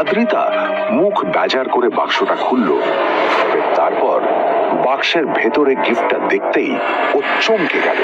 আদ্রিতা মুখ বেজার করে বাক্সটা খুলল। তারপর বাক্সের ভেতরে গিফটটা দেখতেই ও চমকে গেল।